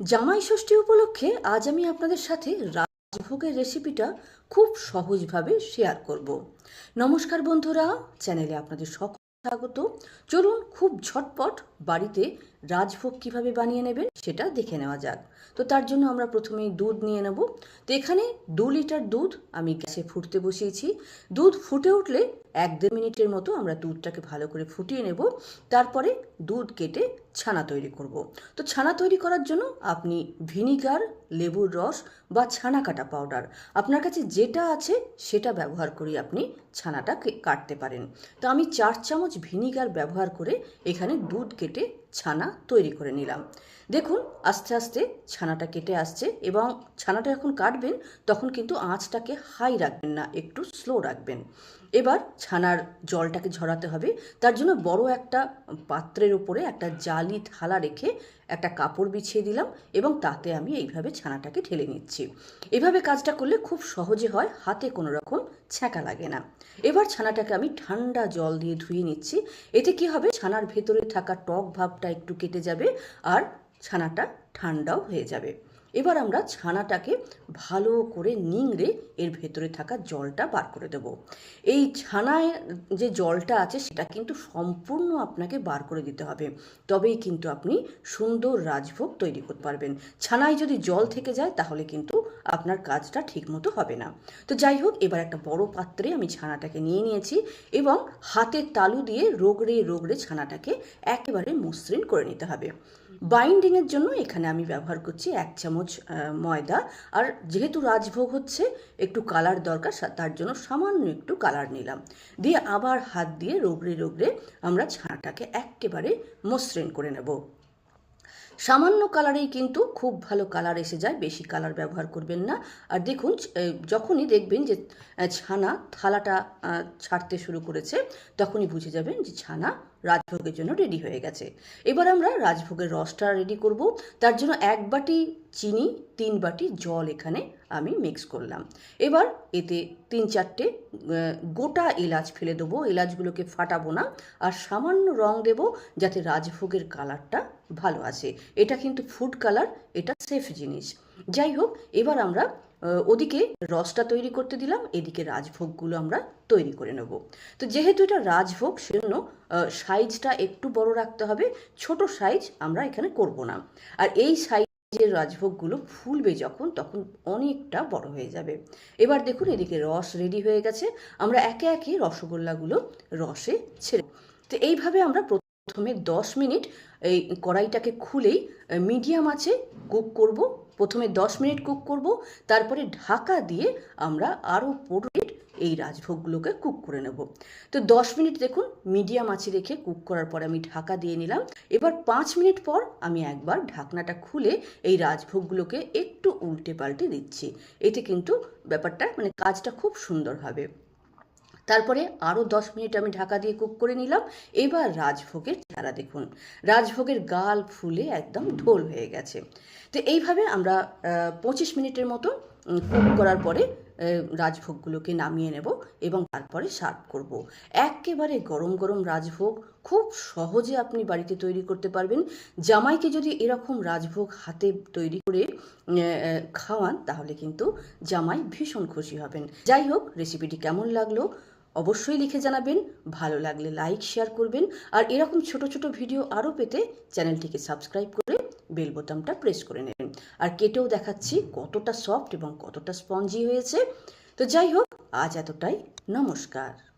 জামাই ষষ্ঠী উপলক্ষে আজ আমি আপনাদের সাথে রাজভোগের রেসিপিটা খুব সহজভাবে শেয়ার করব। নমস্কার বন্ধুরা চ্যানেলে আপনাদের সকল স্বাগত। চলুন খুব ঝটপট বাড়িতে রাজভোগ কীভাবে বানিয়ে নেবেন সেটা দেখে নেওয়া যাক। তো তার জন্য আমরা প্রথমেই দুধ নিয়ে নেব। তো এখানে দু লিটার দুধ আমি গ্যাসে ফুটতে বসিয়েছি। দুধ ফুটে উঠলে এক দেড় মিনিটের মতো আমরা দুধটাকে ভালো করে ফুটিয়ে নেব। তারপরে দুধ কেটে ছানা তৈরি করব। তো ছানা তৈরি করার জন্য আপনি ভিনিগার, লেবুর রস বা ছানা কাটা পাউডার, আপনার কাছে যেটা আছে সেটা ব্যবহার করে আপনি ছানাটা কাটতে পারেন। তো আমি চার চামচ ভিনিগার ব্যবহার করে এখানে দুধ কেটে ছানা তৈরি করে নিলাম। দেখুন, আস্তে আস্তে ছানাটা কেটে আসছে এবং ছানাটা যখন কাটবেন, তখন কিন্তু আঁচটাকে হাই রাখবেন না, একটু স্লো রাখবেন। এবার ছানার জলটাকে ঝরাতে হবে। তার জন্য বড় একটা পাত্রের উপরে একটা জালি থালা রেখে একটা কাপড় বিছিয়ে দিলাম এবং তাতে আমি এইভাবে ছানাটাকে ঢেলে নিচ্ছি। এভাবে কাজটা করলে খুব সহজে হয়, হাতে কোনো রকম ছ্যাঁকা লাগে না। এবার ছানাটাকে আমি ঠান্ডা জল দিয়ে ধুয়ে নিচ্ছি। এতে কি হবে? ছানার ভেতরে থাকা টক ভাবটা একটু কেটে যাবে আর ছানাটা ঠান্ডাও হয়ে যাবে। এবার আমরা ছানাটাকে ভালো করে নিংড়ে এর ভেতরে থাকা জলটা বার করে দেব। এই ছানায় যে জলটা আছে, সেটা কিন্তু সম্পূর্ণ আপনাকে বার করে দিতে হবে। তবেই কিন্তু আপনি সুন্দর রাজভোগ তৈরি করতে পারবেন। ছানায় যদি জল থেকে যায়, তাহলে কিন্তু আপনার কাজটা ঠিকমতো হবে না। তো যাই হোক, এবার একটা বড় পাত্রে আমি ছানাটাকে নিয়ে নিয়েছি এবং হাতের তালু দিয়ে রোগড়ে রোগড়ে ছানাটাকে একেবারে মসৃণ করে নিতে হবে। বাইন্ডিংয়ের জন্য এখানে আমি ব্যবহার করছি এক চামচ আহ, ময়দা। আর যেহেতু রাজভোগ হচ্ছে একটু কালার দরকার তার জন্য সামান্য একটু কালার নিলাম। দিয়ে আবার হাত দিয়ে রোগড়ে রোগড়ে আমরা ছানাটাকে একেবারে মসৃণ করে নেব। সামান্য কালারেই কিন্তু খুব ভালো কালার এসে যায় বেশি কালার ব্যবহার করবেন না। আর দেখুন যখনই দেখবেন যে ছানা থালাটা ছাড়তে শুরু করেছে তখনই বুঝে যাবেন যে ছানা রাজভোগের জন্য রেডি হয়ে গেছে। এবার আমরা রাজভোগের রসটা রেডি করব। তার জন্য এক বাটি চিনি, তিন বাটি জল এখানে আমি মিক্স করলাম। এবার এতে তিন চারটে গোটা এলাচ ফেলে দেবো। এলাচগুলোকে ফাটাবো না। আর সামান্য রং দেব যাতে রাজভোগের কালারটা ভালো আসে। এটা কিন্তু ফুড কালার এটা সেফ জিনিস। যাই হোক, এবার আমরা ওদিকে রসটা তৈরি করতে দিলাম, এদিকে রাজভোগগুলো আমরা তৈরি করে নেব। তো যেহেতু এটা রাজভোগ, সেজন্য সাইজটা একটু বড় রাখতে হবে, ছোট সাইজ আমরা এখানে করব না। আর এই সাইজের রাজভোগগুলো ফুলবে যখন, তখন অনেকটা বড় হয়ে যাবে। এবার দেখুন, এদিকে রস রেডি হয়ে গেছে, আমরা একে একে রসগোল্লাগুলো রসে ছেড়ে তো এইভাবে আমরা প্রথমে দশ মিনিট এই কড়াইটাকে খুলেই মিডিয়াম আছে, কুক করব। প্রথমে দশ মিনিট কুক করব। তারপরে ঢাকা দিয়ে আমরা আরও পনেরো মিনিট এই রাজভোগগুলোকে কুক করে নেব। তো দশ মিনিট দেখুন, মিডিয়াম আঁচে রেখে কুক করার পর আমি ঢাকা দিয়ে নিলাম। এবার পাঁচ মিনিট পর আমি একবার ঢাকনাটা খুলে এই রাজভোগগুলোকে একটু উল্টে পাল্টে দিচ্ছি। এতে কিন্তু ব্যাপারটা মানে কাজটা খুব সুন্দর হবে। তারপরে আরও দশ মিনিট আমি ঢাকা দিয়ে কুক করে নিলাম। এবার রাজভোগের চারা দেখুন। রাজভোগের গাল ফুলে একদম ঢোল হয়ে গেছে। তো এইভাবে আমরা পঁচিশ মিনিটের মতো কুক করার পরে রাজভোগগুলোকে নামিয়ে নেব এবং তারপরে সার্ভ করব। একেবারে গরম গরম রাজভোগ খুব সহজে আপনি বাড়িতে তৈরি করতে পারবেন। জামাইকে যদি এরকম রাজভোগ হাতে তৈরি করে খাওয়ান, তাহলে কিন্তু জামাই ভীষণ খুশি হবেন। যাই হোক রেসিপিটি কেমন লাগল? অবশ্যই লিখে জানাবেন, ভালো লাগলে লাইক শেয়ার করবেন, আর এরকম ছোট ছোট ভিডিও আরও পেতে চ্যানেলটিকে সাবস্ক্রাইব করে বেল বোতামটা প্রেস করে নেবেন। আর কেটেও দেখাচ্ছি কতটা সফট এবং কতটা স্পঞ্জি হয়েছে। তো যাই হোক, আজ এতটাই। নমস্কার।